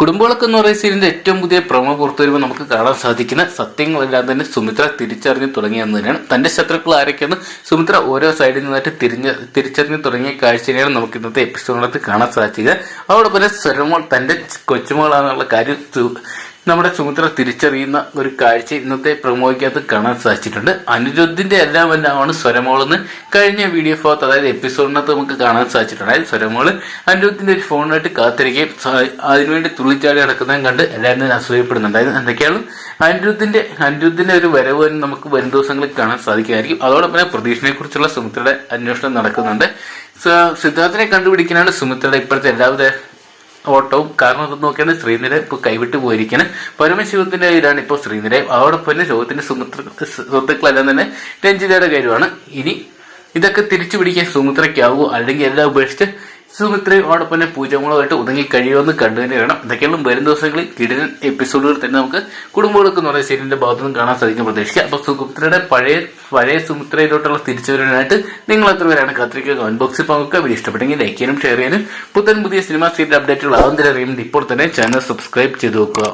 കുടുംബവിളക്ക് എന്ന് പറയുന്ന സീരിയലിന്റെ ഏറ്റവും പുതിയ പ്രൊമോ പുറത്തു വരുമ്പോൾ നമുക്ക് കാണാൻ സാധിക്കുന്ന സത്യങ്ങളെല്ലാം തന്നെ സുമിത്ര തിരിച്ചറിഞ്ഞു തുടങ്ങിയെന്ന് തന്നെയാണ്. തന്റെ ശത്രുക്കൾ ആരൊക്കെയെന്ന് സുമിത്ര ഓരോ സൈഡിൽ നിന്നായിട്ട് തിരിഞ്ഞ് തിരിച്ചറിഞ്ഞു തുടങ്ങിയ കാഴ്ചയാണ് നമുക്ക് ഇന്നത്തെ എപ്പിസോഡിനകത്ത് കാണാൻ സാധിക്കുക അതോടൊപ്പം തന്നെ സ്വരമോൾ തന്റെ കൊച്ചുമോളാണെന്നുള്ള കാര്യം നമ്മുടെ സുമിത്ര തിരിച്ചറിയുന്ന ഒരു കാഴ്ച ഇന്നത്തെ പ്രമോഹിക്കകത്ത് കാണാൻ സാധിച്ചിട്ടുണ്ട്. അനിരുദ്ധിന്റെ എല്ലാം എല്ലാമാണ് സ്വരമോളെന്ന് കഴിഞ്ഞ വീഡിയോ ഫോത്ത് അതായത് എപ്പിസോഡിനകത്ത് നമുക്ക് കാണാൻ സാധിച്ചിട്ടുണ്ട്. അതായത് സ്വരമോൾ അനിരുദ്ധിന്റെ ഒരു ഫോണിനായിട്ട് കാത്തിരിക്കുകയും അതിനുവേണ്ടി തുള്ളിച്ചാടി നടക്കുന്നതും കണ്ട് എല്ലാവരും തന്നെ അസൂയപ്പെടുന്നുണ്ട്. അതായത് എന്തൊക്കെയാണ്? അനിരുദ്ധിന്റെ അനിരുദ്ധിന്റെ ഒരു വരവ് തന്നെ നമുക്ക് വരും ദിവസങ്ങളിൽ കാണാൻ സാധിക്കുമായിരിക്കും അതോടൊപ്പം തന്നെ കുറിച്ചുള്ള സുമിത്രയുടെ അന്വേഷണം നടക്കുന്നുണ്ട്. സിദ്ധാർത്ഥിനെ കണ്ടുപിടിക്കാനാണ് സുമിത്രയുടെ ഇപ്പോഴത്തെ എല്ലാവിധ ഓട്ടവും കാരണം ഇത് നോക്കിയാണ് ശ്രീനിര ഇപ്പൊ കൈവിട്ട് പോയിരിക്കുന്നത് പരമശിവത്തിന്റെ കയ്യിലാണ് ഇപ്പോൾ ശ്രീനിര അതോടൊപ്പം തന്നെ ലോകത്തിന്റെ സുമിത്ര സുഹൃത്തുക്കളെല്ലാം തന്നെ രഞ്ജിതയുടെ കയ്യിലുമാണ്. ഇനി ഇതൊക്കെ തിരിച്ചു പിടിക്കാൻ സുമിത്രയ്ക്കാവോ. അല്ലെങ്കിൽ എല്ലാം ഉപേക്ഷിച്ച് സുമിത്രയും അതോടൊപ്പം തന്നെ പൂജകളുമായിട്ട് ഒതുങ്ങി കഴിയുമെന്ന് കണ്ടു തന്നെ വേണം എന്തൊക്കെയാണ് വരും ദിവസങ്ങളിൽ കിടിലൻ എപ്പിസോഡുകൾ തന്നെ നമുക്ക് കുടുംബങ്ങൾക്ക് എന്ന് പറയുന്ന സീരിയലിന്റെ ഭാഗത്തു നിന്ന് കാണാൻ സാധിക്കും പ്രതീക്ഷിക്കുക അപ്പൊ സുമിത്രയുടെ പഴയ പഴയ സുമിത്രയിലോട്ടുള്ള തിരിച്ചുവരവിനായിട്ട് നിങ്ങൾ എത്ര പേരാണ് കാത്തിരിക്കുക കമന്റ് ബോക്സിൽ പങ്കുവെക്കുക. വീഡിയോ ഇഷ്ടപ്പെട്ടെങ്കിൽ ലൈക്ക് ചെയ്യാനും ഷെയർ ചെയ്യാനും. പുത്തൻ പുതിയ സിനിമ സീരിയൽ അപ്ഡേറ്റുകൾ ആവുന്നതിലറിയുമ്പോൾ ഇപ്പോൾ തന്നെ. ചാനൽ സബ്സ്ക്രൈബ് ചെയ്ത് വെക്കുക.